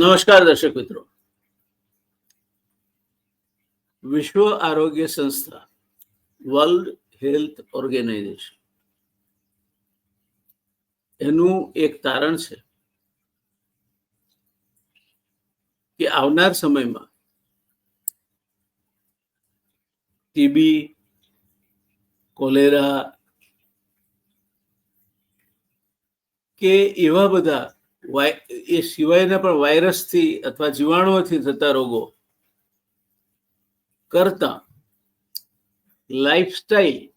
નમસ્કાર દર્શક મિત્રો. વિશ્વ આરોગ્ય સંસ્થા, વર્લ્ડ હેલ્થ ઓર્ગેનાઇઝેશન. એનું એક તારણ છે કે આવનાર સમયમાં ટીબી કોલેરા કે એવા બધા એ સિવાયના પણ વાયરસથી અથવા જીવાણુઓથી થતા રોગો કરતા લાઈફસ્ટાઈલ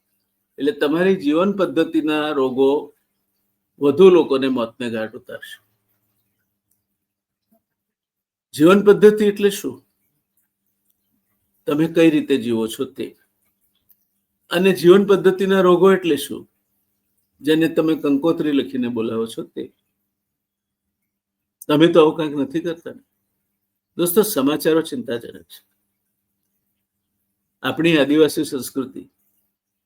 એટલે તમારી જીવન પદ્ધતિના રોગો વધુ લોકોને મોતને ઘાટ ઉતારશે. જીવન પદ્ધતિ એટલે શું? તમે કઈ રીતે જીવો છો તે? અને જીવન પદ્ધતિના રોગો એટલે શું? જેને તમે કંકોત્રી લખીને બોલાવો છો તે? તમે તો આવું કંઈક નથી કરતા. દોસ્તો, સમાચારો ચિંતાજનક છે. આપણી આદિવાસી સંસ્કૃતિ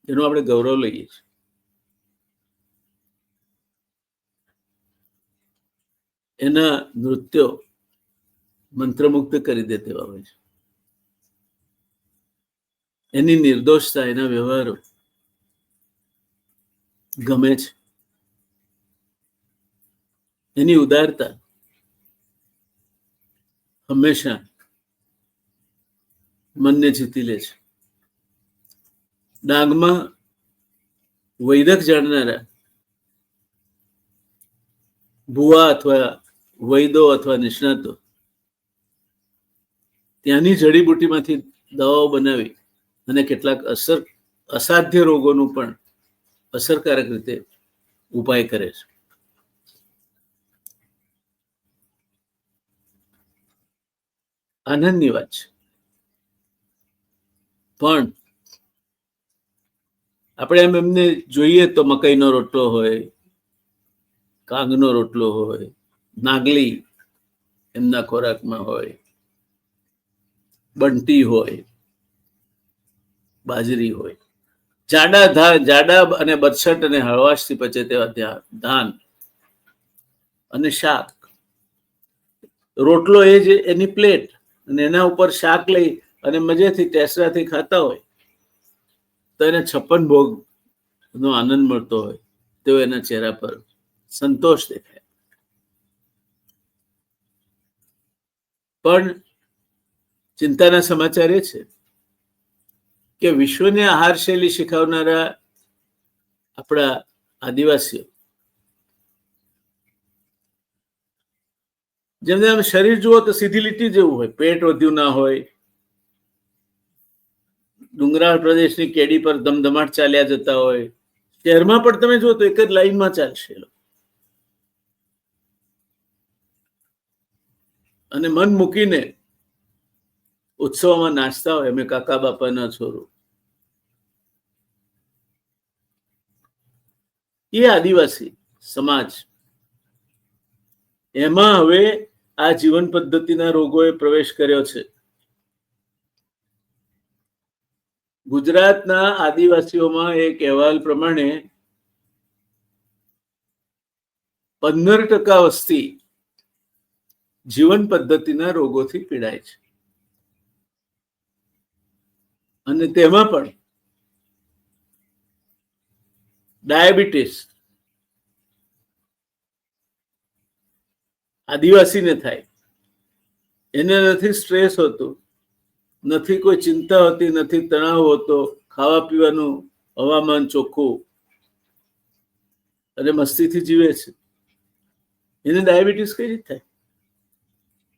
જેનું આપણે ગૌરવ લઈએ છીએ. એના નૃત્યો મંત્રમુગ્ધ કરી દે તેવા હોય છે. એની નિર્દોષતા, એના વ્યવહારો ગમે છે. એની ઉદારતા હંમેશા મનને જીતી લે છે. ડાંગમાં વૈદક જાણનારા ભુવા અથવા વૈદો અથવા નિષ્ણાતો ત્યાંની જડીબુટીમાંથી દવાઓ બનાવી અને કેટલાક અસર અસાધ્ય રોગોનું પણ અસરકારક રીતે ઉપાય કરે છે. આનંદની વાત છે. પણ આપણે એમ એમને જોઈએ તો મકાઈનો રોટલો હોય, કાંગનો રોટલો હોય, નાગલી એમના ખોરાકમાં હોય, બંટી હોય, બાજરી હોય. જાડા ધા, જાડા અને બરછટ અને હળવાશથી પચે તેવા ધાન અને શાક. રોટલો એ જ એની પ્લેટ. અને એના ઉપર શાક લઈ અને મજેથી ટેસરાથી ખાતા હોય, તો એને છપ્પન ભોગ નો આનંદ મળતો હોય તેવો એના ચહેરા પર સંતોષ દેખાય. પણ ચિંતાના સમાચાર એ છે કે વિશ્વને આહાર શૈલી શીખવનારા આપણા આદિવાસીઓ જેમને આમ શરીર જુઓ તો સીધી લીટી જેવું હોય. પેટ વધ્યું ના હોય. ડુંગરાળ પ્રદેશની કેડી પર ધમધમાટ ચાલ્યા જતા હોય. શહેરમાં પણ તમે જુઓ તો એક જ લાઈનમાં ચાલશે અને મન મૂકીને ઉત્સવમાં નાચતા હોય. અમે કાકા બાપાના છોરો. એ આદિવાસી સમાજ એમાં હવે આ જીવન પદ્ધતિના રોગોએ પ્રવેશ કર્યો છે. ગુજરાતના આદિવાસીઓમાં એક અહેવાલ પ્રમાણે પંદર ટકા વસ્તી જીવન પદ્ધતિના રોગોથી પીડાય છે. અને તેમાં પણ ડાયાબિટીસ આદિવાસીને થાય. એને નથી સ્ટ્રેસ હોતું, નથી કોઈ ચિંતા હોતી, નથી તણાવ હોતો, ખાવા પીવાનું હવામાન ચોખ્ખું અને મસ્તીથી જીવે છે. એને ડાયાબિટીસ કઈ રીતે થાય?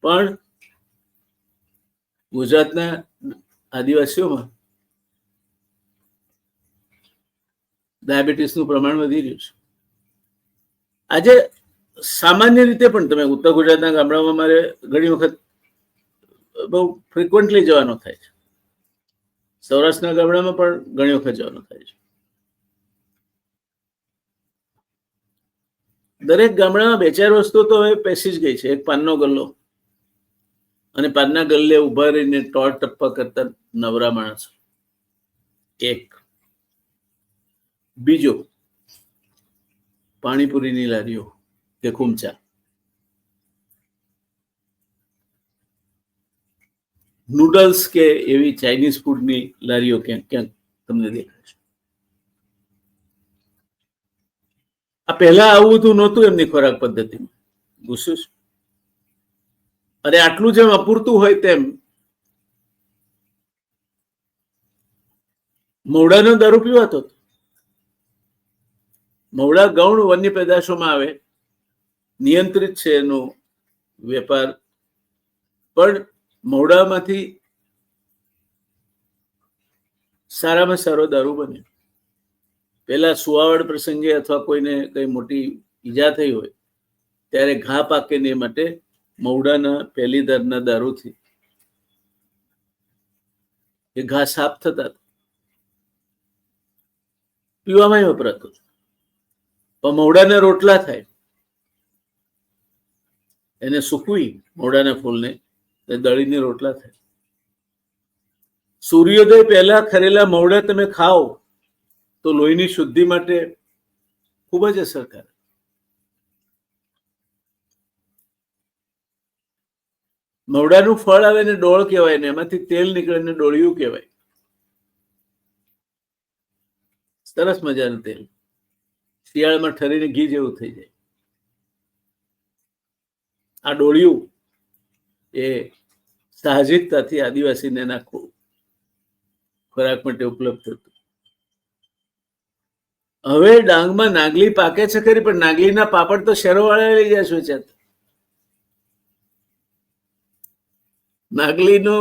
પણ ગુજરાતના આદિવાસીઓમાં ડાયાબિટીસનું પ્રમાણ વધી રહ્યું છે. આજે સામાન્ય રીતે પણ તમે ઉત્તર ગુજરાતના ગામડામાં મારે ઘણી વખત બહુ ફ્રિકવન્ટલી જવાનો થાય છે. સૌરાષ્ટ્રના ગામડામાં પણ ઘણી વખત જવાનો થાય છે. દરેક ગામડામાં બે ચાર વસ્તુ તો હવે પેસી જ ગઈ છે. એક પાનનો ગલ્લો અને પાનના ગલ્લે ઊભા રહીને ટોળ ટપ્પા કરતા નવરા માણસો. એક. બીજો, પાણીપુરીની લારીઓ. કુમચા નૂડલ્સ કે એવી ચાઇનીઝ ફૂડની લારીઓ ક્યાંક ક્યાંક તમને દેખાય છે? આ પહેલા આવું બધું નહોતું એમની ખોરાક પદ્ધતિમાં. ગુસ્સું અને આટલું જેમ અપૂરતું હોય તેમ. મવડાનો દારૂ પીવાતો મવડા ગૌણ વન્ય પેદાશોમાં આવે. નિયંત્રિત છે એનો વેપાર. પણ મવડામાંથી સારામાં સારો દારૂ બને પેલા સુવાવડ પ્રસંગે અથવા કોઈને કઈ મોટી ઈજા થઈ હોય, ત્યારે ઘા પાકે ને માટે મવડાના પહેલી દરના દારૂથી એ ઘા સાફ થતા. પીવામાં વપરાતો પણ મવડાના રોટલા થાય. એને સૂકવી મોડાના ફૂલને દળીને રોટલા થાય. સૂર્યોદય પહેલા ખરેલા મવડા તમે ખાઓ તો લોહીની શુદ્ધિ માટે ખૂબ જ અસરકારક. મવડાનું ફળ આવે ને ડોળ કહેવાય ને એમાંથી તેલ નીકળે ને ડોળિયું કહેવાય. સરસ મજાનું તેલ. શિયાળામાં ઠરીને ઘી જેવું થઈ જાય. આ ડોળિયું એ સાહજિકતાથી આદિવાસીને એના ખોરાક માટે ઉપલબ્ધ હતું. હવે ડાંગમાં નાગલી પાકે છે ખરી, પણ નાગલીના પાપડ તો શેરોવાળા લઈ જાય છે નાગલીનો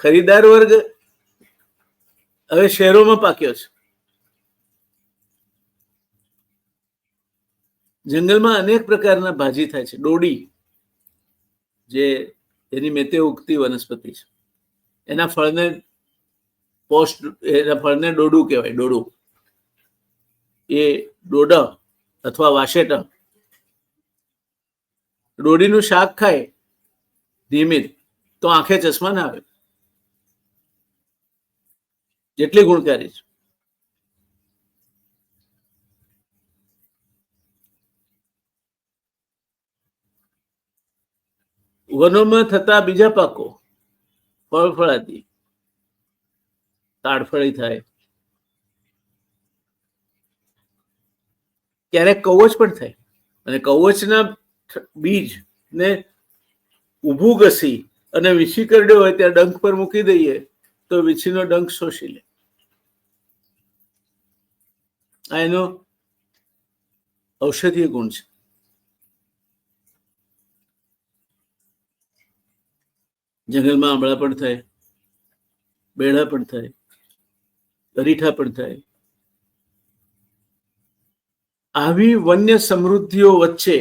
ખરીદાર વર્ગ હવે શહેરોમાં પાક્યો છે. જંગલમાં અનેક પ્રકારના ભાજી થાય છે. ડોડી, જે એની મેતે ઉગતી વનસ્પતિ છે. એના ફળને પોસ્ટ એના ફળને ડોડું કહેવાય, ડોડું. એ ડોડા અથવા વાસેટા. ડોડીનું શાક ખાય નિયમિત તો આંખે ચશ્મા ના આવે. જેટલી ગુણકારી છે. વનોમાં થતા બીજા પાકો ફળ ફળાદી તાડફળી થાય. ક્યારેક કવચ પણ થાય. અને કવચના બીજ ને ઊભું ઘસી અને વીછી કરડ્યો હોય ત્યાં ડંખ પર મૂકી દઈએ, તો વીછીનો ડંખ શોષી લે. આ એનો ઔષધીય ગુણ છે. જંગલમાં આંબળા પણ થાય, બેડા પણ થાય, અરીઠા પણ થાય. આવી વન્ય સમૃદ્ધિઓ વચ્ચે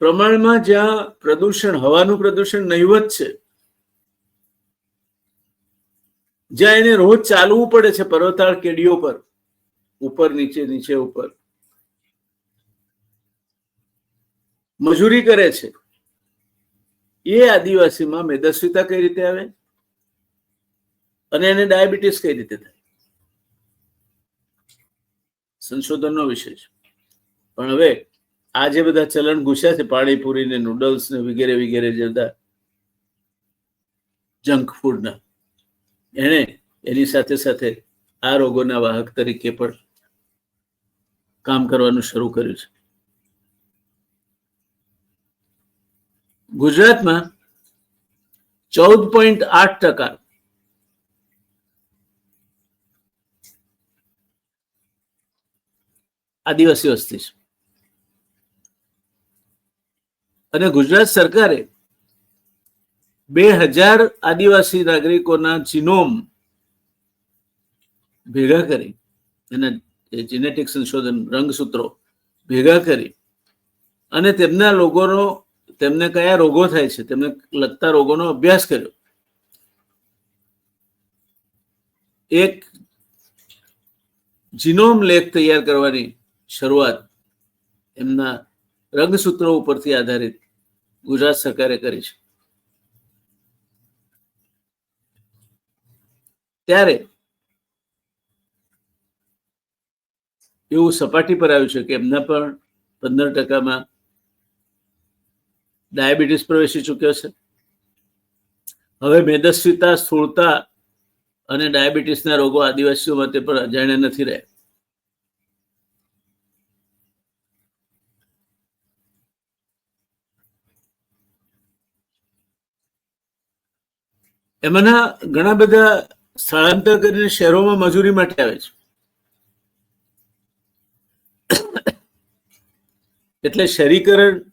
પ્રમાણમાં જ્યાં પ્રદૂષણ, હવાનું પ્રદૂષણ નહીવત છે, જ્યાં એને રોજ ચાલવું પડે છે પર્વતાળ કેડીઓ પર, ઉપર નીચે નીચે ઉપર. મજૂરી કરે છે. એ આદિવાસીમાં મેદસ્વીતા કઈ રીતે આવે? અને એને ડાયાબિટીસ કઈ રીતે થાય? સંશોધનનો વિષય છે. પણ હવે આ જે બધા ચલણ ઘૂસ્યા છે પાણીપુરી ને નૂડલ્સ ને વગેરે વગેરે જે બધા જંક ફૂડના એને એની સાથે સાથે આ રોગોના વાહક તરીકે પણ કામ કરવાનું શરૂ કર્યું છે. ગુજરાતમાં ચૌદ પોઈન્ટ આઠ ટકા આદિવાસી વસ્તી છે. અને ગુજરાત સરકારે બે હજાર આદિવાસી નાગરિકોના જીનોમ ભેગા કરી એના જેનેટિક સંશોધન રંગસૂત્રો ભેગા કરી અને તેમના લોકોનો તેમને કયા રોગો થાય છે? તેમને લગતા રોગોનો અભ્યાસ કર્યો. એક જીનોમ લેખ તૈયાર કરવાની શરૂઆત એમના રંગસૂત્રો ઉપરથી આધારિત ગુજરાત સરકારે કરી છે. ત્યારે એવું સપાટી પર આવ્યું છે કે એમના પણ પંદર ટકામાં ડાયાબિટીસ પ્રવેશી ચૂક્યો છે. હવે મેદસ્વીતા, સ્થૂળતા અને ડાયાબિટીસના રોગો આદિવાસીઓ માટે પણ અજાણ્યા નથી રહ્યા. એમાંના ઘણા બધા સ્થળાંતર કરીને શહેરોમાં મજૂરી માટે આવે છે. એટલે શહેરીકરણ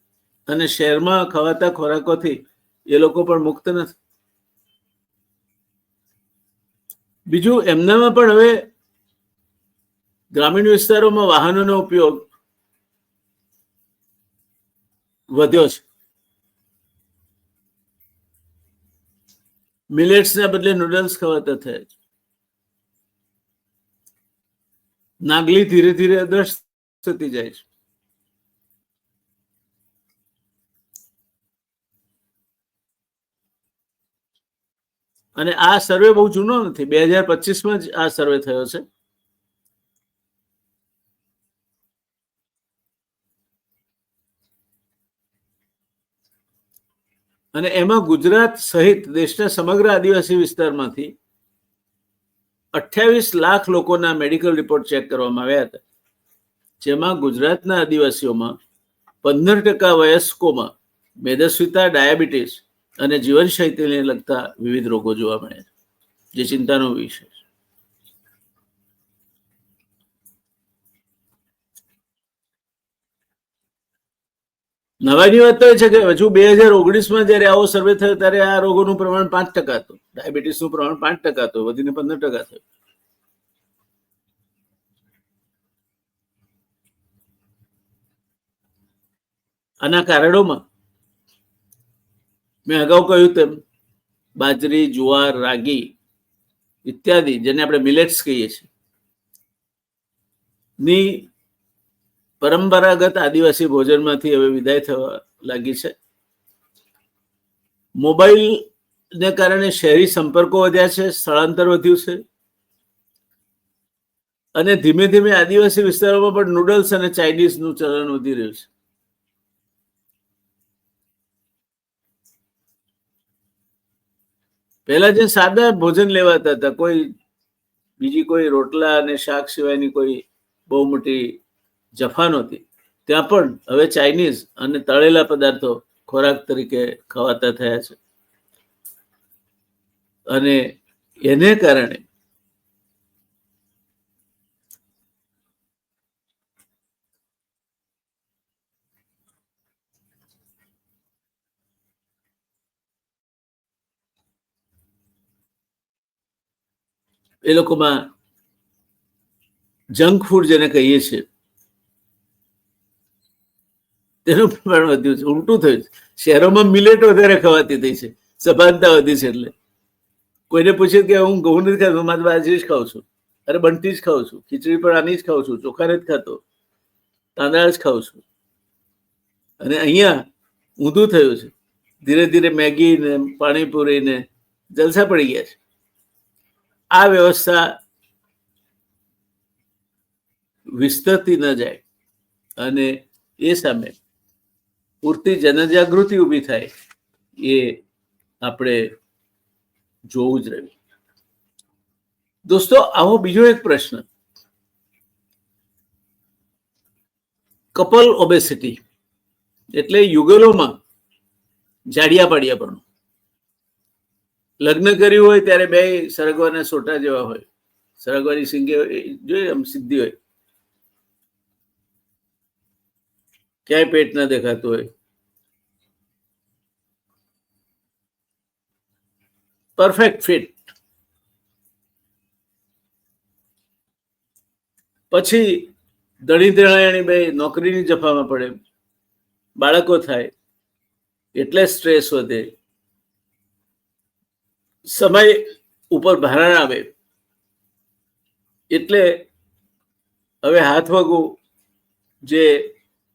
અને શહેરમાં ખવાતા ખોરાકોથી એ લોકો પણ મુક્ત નથી. બીજું, એમનામાં પણ હવે ગ્રામીણ વિસ્તારોમાં વાહનોનો ઉપયોગ વધ્યો છે. મિલેટ્સના બદલે નૂડલ્સ ખવાતા થયા છે. નાગલી ધીરે ધીરે અદ્રશ્ય થતી જાય છે. અને આ સર્વે બહુ જૂનો નથી, બે હજાર પચીસમાં જ આ સર્વે થયો છે. અને એમાં ગુજરાત સહિત દેશના સમગ્ર આદિવાસી વિસ્તારમાંથી અઠ્યાવીસ લાખ લોકોના મેડિકલ રિપોર્ટ ચેક કરવામાં આવ્યા હતા. જેમાં ગુજરાતના આદિવાસીઓમાં પંદર ટકા વયસ્કોમાં મેદસ્વીતા, ડાયાબિટીસ અને જીવનશૈલીને લગતા વિવિધ રોગો જોવા મળે છે, જે ચિંતાનો વિષય છે. નવાની વાત તો એ છે કે હજુ બે હજાર ઓગણીસમાં જ્યારે આવો સર્વે થયો ત્યારે આ રોગોનું પ્રમાણ પાંચ ટકા હતું, ડાયાબિટીસનું પ્રમાણ પાંચ ટકા હતું, વધીને પંદર ટકા થયું. આના કારણોમાં મેં અગાઉ કહ્યું તેમ, બાજરી, જુવાર, રાગી ઇત્યાદિ જેને આપણે મિલેટ્સ કહીએ છીએ, ની પરંપરાગત આદિવાસી ભોજનમાંથી હવે વિદાય થવા લાગી છે. મોબાઈલ ને કારણે શહેરી સંપર્કો વધ્યા છે, સ્થળાંતર વધ્યું છે અને ધીમે ધીમે આદિવાસી વિસ્તારોમાં પણ નૂડલ્સ અને ચાઇનીઝનું ચલણ વધી રહ્યું છે. પહેલા જે સાદા ભોજન લેવાતા હતા, કોઈ બીજી કોઈ રોટલા અને શાક સિવાયની કોઈ બહુ મોટી જફા નહોતી ત્યાં પણ હવે ચાઇનીઝ અને તળેલા પદાર્થો ખોરાક તરીકે ખવાતા થયા છે. અને એને કારણે એ લોકોમાં જંક ફૂડ જેને કહીએ છીએ, તેનું પ્રમાણ વધ્યું છે, ઉલટું થયું છે. શહેરોમાં મિલેટ વધારે ખવાતી થઈ છે, સભાનતા વધી છે એટલે. કોઈને પૂછ્યું કે હું ઘઉં નથી ખાતો મારે બાજરી જ ખાઉં છું. અરે બંટી જ ખાઉં છું, ખીચડી પણ આની જ ખાઉં છું ચોખા નથી ખાતો. તાંદળા જ ખાઉં છું. અને અહીંયા ઊંધું થયું છે. ધીરે ધીરે મેગી ને પાણીપુરી ને જલસા પડી ગયા છે. આ વ્યવસ્થા વિસ્તરતી ન જાય અને એ સામે પૂરતી જનજાગૃતિ ઊભી થાય એ આપણે જોવું જ રહ્યું. દોસ્તો, આવો બીજો એક પ્રશ્ન. કપલ ઓબેસિટી એટલે યુગલોમાં જાડિયા પાડિયા પણ લગ્ન કર્યું હોય ત્યારે બે સરગવાના સોટા જેવા હોય. સરગવાની સિંગે જોઈએ આમ સિદ્ધિ હોય. ક્યાંય પેટ ના દેખાતું હોય. પરફેક્ટ ફિટ પછી દળી દળાયણી બે નોકરીની જફામાં પડે. બાળકો થાય. એટલે સ્ટ્રેસ વધે. સમય ઉપર ભારણ આવે. એટલે હવે હાથ વગું જે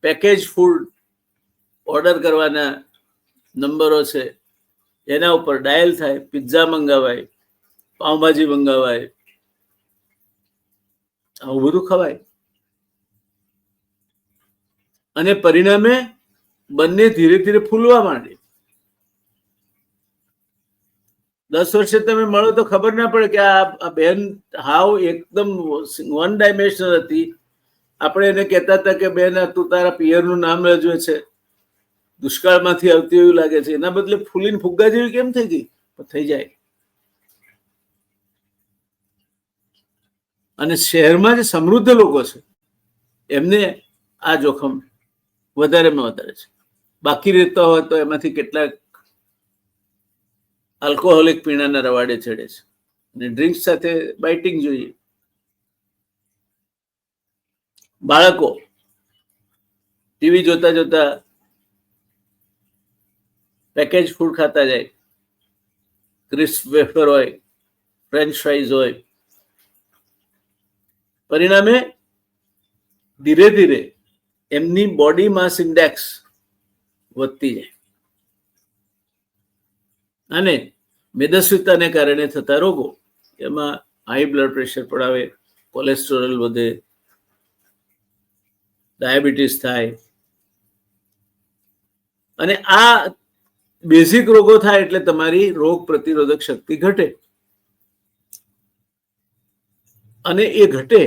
પેકેજ ફૂડ ઓર્ડર કરવાના નંબરો છે, એના ઉપર ડાયલ થાય પિઝા મંગાવાય, પાઉંભાજી મંગાવાય, આવું બધું ખવાય. અને પરિણામે બંને ધીરે ધીરે ફૂલવા માંડે. દસ વર્ષે તમે મળો તો ખબર ના પડે કે આ બેન હાવ એકદમ વન ડાયમેન્શનલ હતી. આપણે એને કહેતા હતા કે, બેન તું તારા પિયરનું નામ રજવે છે. દુષ્કાળમાંથી આવતી એવું લાગે છે. એના બદલે ફૂલીને ફુગ્ગા જેવી કેમ થઈ ગઈ? થઈ જાય. અને શહેરમાં જે સમૃદ્ધ લોકો છે. એમને આ જોખમ વધારેમાં વધારે છે. બાકી રહેતા હોય તો એમાંથી કેટલાક આલ્કોહોલિક પીણાના રવાડે ચડે છે. અને ડ્રિંક્સ સાથે બાઇટિંગ જોઈએ. બાળકો, ટીવી જોતા જોતા પેકેજ ફૂડ ખાતા જાય. ક્રિસ્પ વેફર હોય, ફ્રેન્ચ ફ્રાઈઝ હોય. પરિણામે ધીરે ધીરે એમની બોડી માસ ઇન્ડેક્સ વધતી જાય. અને મેદસ્વીતાને કારણે થતા રોગો, એમાં હાઈ બ્લડ પ્રેશર પડાવે કોલેસ્ટ્રોલ વધે ડાયાબિટીસ થાય. અને આ બેઝિક રોગો થાય એટલે તમારી રોગ પ્રતિરોધક શક્તિ ઘટે. અને એ ઘટે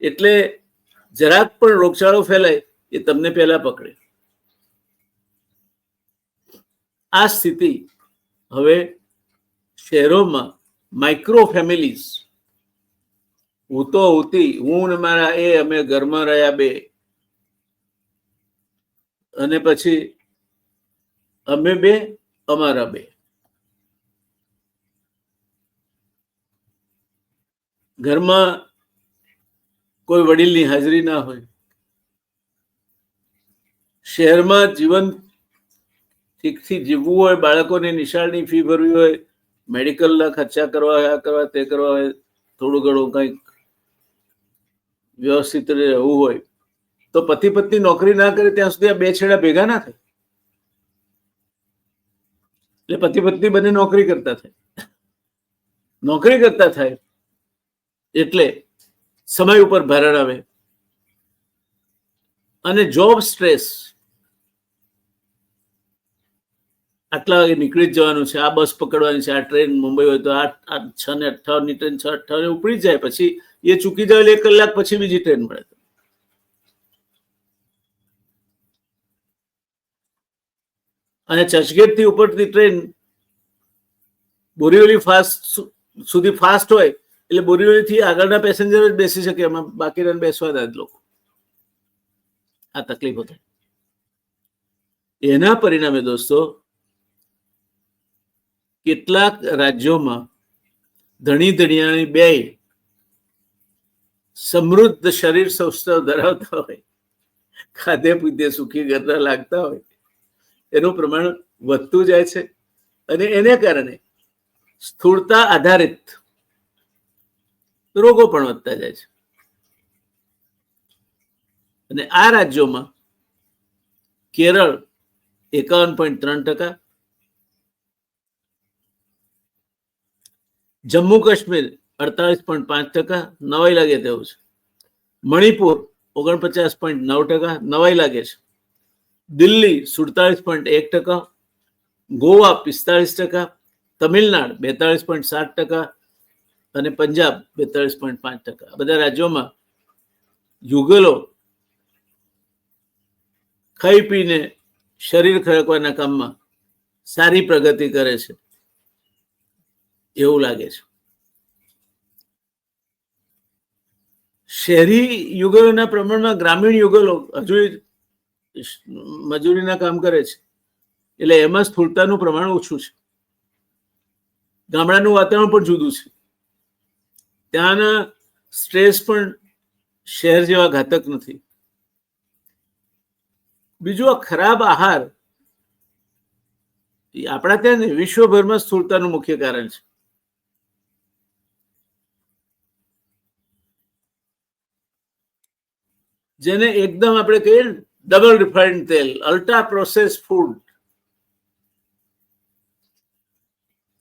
એટલે જરાક પણ રોગચાળો ફેલાય, એ તમને પહેલા પકડે. આ સ્થિતિ હવે શહેરોમાં માઇક્રો ફેમિલીઝ હું તો હોતી, હું ને મારા એ, અમે ઘરમાં રહ્યા બે. અને પછી અમે બે, અમારા બે. ઘરમાં કોઈ વડીલની હાજરી ના હોય. શહેરમાં જીવન ઠીકથી જીવવું હોય, બાળકોને નિશાળની ફી ભરવી હોય મેડિકલના ખર્ચા કરવા આ કરવા, તે કરવા હોય, થોડું ઘણું કંઈક વ્યવસ્થિત રહેવું હોય, તો પતિ પત્ની નોકરી ના કરે, ત્યાં સુધી આ બે છેડા ભેગા ના થાય. એટલે પતિ પત્ની બંને નોકરી કરતા થાય. નોકરી કરતા થાય, એટલે સમય ઉપર ભારણ આવે. અને જોબ સ્ટ્રેસ આટલા વાગે નીકળી જ જવાનું છે. આ બસ પકડવાની છે, આ ટ્રેન મુંબઈ હોય તો આ છ ને અઠ્ઠાવનની ટ્રેન છ અઠ્ઠાવન ઉપડી જ જાય, પછી એ ચૂકી જાય એક કલાક પછી બીજી ટ્રેન મળે. અને ચર્ચગેટથી ઉપરથી ટ્રેન બોરીવલી ફાસ્ટ સુધી ફાસ્ટ હોય એટલે બોરીવલી થી આગળના પેસેન્જર જ બેસી શકે, એમાં બાકીના બેસવા દે લોકો. આ તકલીફો થાય એના પરિણામે દોસ્તો કેટલાક રાજ્યોમાં ધણી ધણિયાણી બે સમૃદ્ધ શરીર સૌષ્ઠવ ધરાવતા હોય, ખાધે પીધે સુખી ઘરના લાગતા હોય, એનું પ્રમાણ વધતું જાય છે અને એને કારણે સ્થૂળતા આધારિત રોગો પણ વધતા જાય છે. અને આ રાજ્યોમાં કેરળ એકાવન પોઈન્ટ ત્રણ ટકા જમ્મુ કાશ્મીર અડતાલીસ પોઈન્ટ પાંચ ટકા, નવાઈ લાગે તેવું છે. મણિપુર ઓગણપચાસ પોઈન્ટ નવ ટકા, નવાઈ લાગે છે. દિલ્હી સુડતાલીસ પોઈન્ટ એક ટકા, ગોવા પિસ્તાળીસ ટકા, તમિલનાડ બેતાળીસ પોઈન્ટ સાત ટકા અને પંજાબ બેતાળીસ પોઈન્ટ પાંચ ટકા. બધા રાજ્યોમાં યુગલો ખાઈ પીને શરીર ખરકવાના કામમાં સારી પ્રગતિ કરે છે. એવું લાગે છે. શહેરી યુગલોના પ્રમાણમાં ગ્રામીણ યુગલો હજુ મજૂરીના કામ કરે છે. એટલે એમાં સ્થૂળતાનું પ્રમાણ ઓછું છે. ગામડાનું વાતાવરણ પણ જુદું છે. ત્યાંના સ્ટ્રેસ પણ શહેર જેવા ઘાતક નથી. બીજું આ ખરાબ આહાર આપણા ત્યાં વિશ્વભરમાં સ્થૂળતાનું મુખ્ય કારણ છે. જેને એકદમ આપણે કહીએ ડબલ રિફાઇન્ડ તેલ અલ્ટ્રા પ્રોસેસ ફૂડ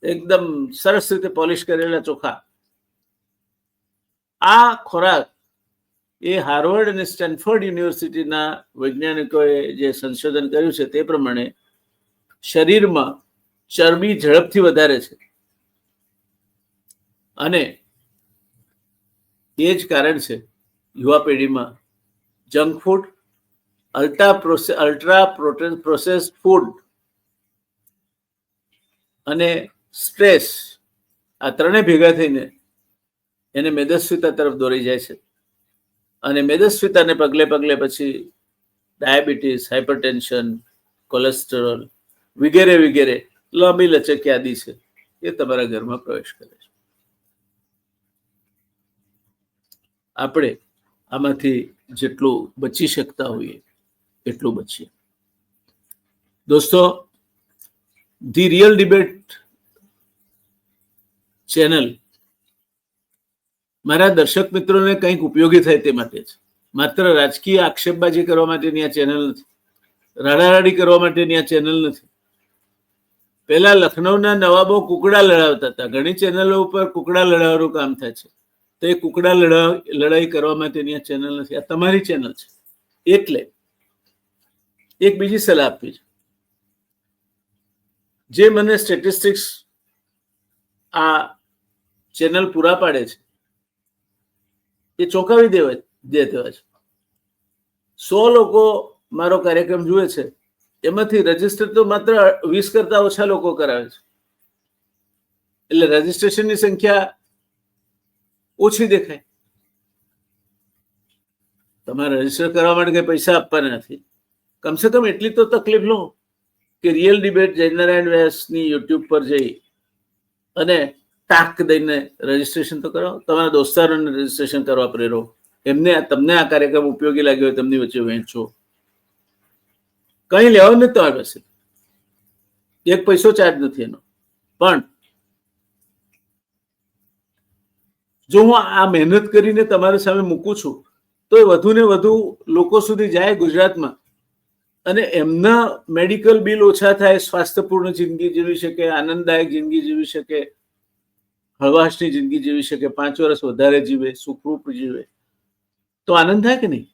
એકદમ સરસ રીતે પોલિશ કરેલા ચોખા. આ ખોરાક એ હાર્વર્ડ અને સ્ટેનફોર્ડ યુનિવર્સિટીના વૈજ્ઞાનિકોએ જે સંશોધન કર્યું છે તે પ્રમાણે શરીરમાં ચરબી ઝડપથી વધારે છે. અને એ જ કારણ છે યુવા પેઢીમાં junk food ultra process, ultra process food અને સ્ટ્રેસ આ ત્રણે ભેગા થઈને એને મેદસ્વીતા તરફ દોરી જાય છે. અને મેદસ્વીતાને પગલે પગલે પછી ડાયાબિટીસ હાઇપરટેન્શન કોલેસ્ટ્રોલ વગેરે વગેરે લાંબી લચક યાદી છે એ તમારા ઘરમાં પ્રવેશ કરે છે. આપણે આમાંથી જેટલું બચી શકતા હોઈએ, એટલું બચીએ. દોસ્તો, ધી રિયલ ડિબેટ ચેનલ મારા દર્શક મિત્રોને કંઈક ઉપયોગી થાય તે માટે છે. માત્ર રાજકીય આક્ષેપબાજી કરવા માટેની આ ચેનલ નથી. રાડારાડી કરવા માટેની આ ચેનલ નથી. પહેલા લખનૌના નવાબો કુકડા લડાવતા હતા. ઘણી ચેનલો ઉપર કુકડા લડાવવાનું કામ થાય છે. તો એ કુકડા લડા લડાઈ કરવા માટેની આ ચેનલ નથી. આ તમારી ચેનલ છે. એટલે એક બીજી સલાહ આપવી છે. જે મને સ્ટેટિસ્ટિક્સ આ ચેનલ પૂરા પાડે છે, એ ચોંકાવી દેવા, દે તેવા છે. સો લોકો મારો કાર્યક્રમ જુએ છે. એમાંથી રજિસ્ટર તો માત્ર વીસ કરતા ઓછા લોકો કરાવે છે. એટલે રજીસ્ટ્રેશનની સંખ્યા ઓછી દેખાય. તમારે રજિસ્ટર કરવા માટે કઈ પૈસા આપવાના નથી. કમસે કમ એટલી તો તકલીફ લો કે રિયલ ડિબેટ જયનારાયણ વ્યાસની યુટ્યુબ પર જઈ અને ટાક દઈને રજીસ્ટ્રેશન તો કરાવો. તમારા દોસ્તારોને રજીસ્ટ્રેશન કરવા પ્રેરો એમને તમને આ કાર્યક્રમ ઉપયોગી લાગ્યો હોય, તેમની વચ્ચે વહેંચો. કંઈ લેવા નથી તમારી પાસે. એક પૈસો ચાર્જ નથી એનો. પણ જો હું આ મહેનત કરીને તમારી સામે મૂકું છું, તો એ વધુ ને વધુ લોકો સુધી જાય ગુજરાતમાં. અને એમના મેડિકલ બિલ ઓછા થાય, સ્વાસ્થ્યપૂર્ણ જિંદગી જીવી શકે, આનંદદાયક જિંદગી જીવી શકે, હળવાશની જિંદગી જીવી શકે, પાંચ વર્ષ વધારે જીવે, સુખરૂપ જીવે. તો આનંદ થાય કે નહીં?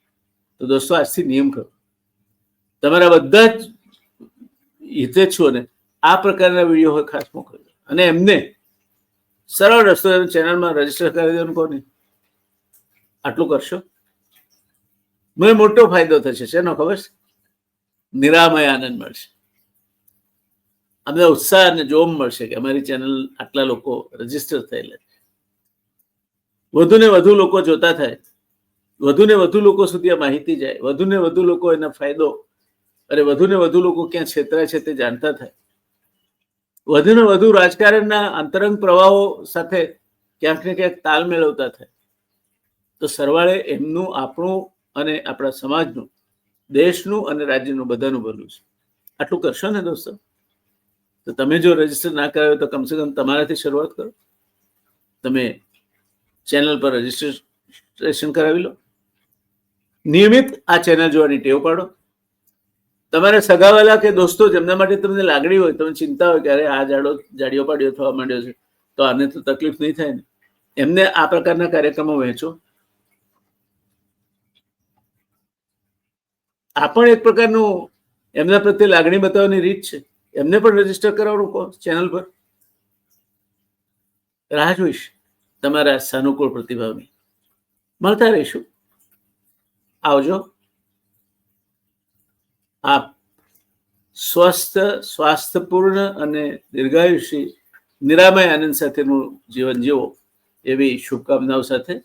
તો દોસ્તો, આજથી નિયમ કરો. તમારા બધા જ હિતેચ્છુઓને આ પ્રકારના વીડિયો ખાસ મોકલજો. અને એમને સરળ રસ્તો ચેનલમાં રજિસ્ટર કરી દેવાનું કોને આટલું કરશો? મને મોટો ફાયદો થશે, શેનો ખબર છે? નિરામય આનંદ મળશે. અમને ઉત્સાહ અને જોમ મળશે કે અમારી ચેનલ આટલા લોકો રજિસ્ટર થયેલા છે. વધુ ને વધુ લોકો જોતા થાય. વધુ ને વધુ લોકો સુધી આ માહિતી જાય. વધુ ને વધુ લોકો એનો ફાયદો અને વધુ ને વધુ લોકો ક્યાં છેતરાય છે તે જાણતા થાય. વધુ ને વધુ રાજકારણના અંતરંગ પ્રવાહો સાથે ક્યાંક ને ક્યાંક તાલ મેળવતા થાય. તો સરવાળે એમનું, આપણું અને આપણા સમાજનું, દેશનું અને રાજ્યનું બધાનું ભલું છે. આટલું કરશો ને દોસ્તો? તો તમે જો રજિસ્ટર ના કરાવ્યો તો કમસે કમ તમારાથી શરૂઆત કરો. તમે ચેનલ પર રજીસ્ટ્રેશન કરાવી લો. નિયમિત આ ચેનલ જોવાની ટેવ પાડો. તમારા સગાવાલા કે દોસ્તો જેમના માટે તમને લાગણી હોય તમને ચિંતા હોય કે અરે આ જાડો, જાડીઓ પાડ્યો થવા માંડ્યો છે, તો આને તો તકલીફ નહીં થાય ને. એમને આ પ્રકારના કાર્યક્રમો વહેંચો. આ પણ એક પ્રકારનું એમના પ્રત્યે લાગણી બતાવવાની રીત છે. એમને પણ રજિસ્ટર કરાવવાનું કહો ચેનલ પર. રાહ જોઈશ તમારા સાનુકૂળ પ્રતિભાવની. મળતા રહીશું. આવજો. આપ સ્વસ્થ, સ્વાસ્થ્યપૂર્ણ અને દીર્ઘાયુષી, નિરામય આનંદ સાથેનું જીવન જીવો એવી શુભકામનાઓ સાથે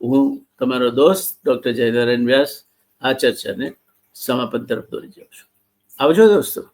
હું તમારો દોસ્ત ડૉક્ટર જયનારાયણ વ્યાસ આ ચર્ચાને સમાપન તરફ દોરી જાઉં છું. આવજો દોસ્તો.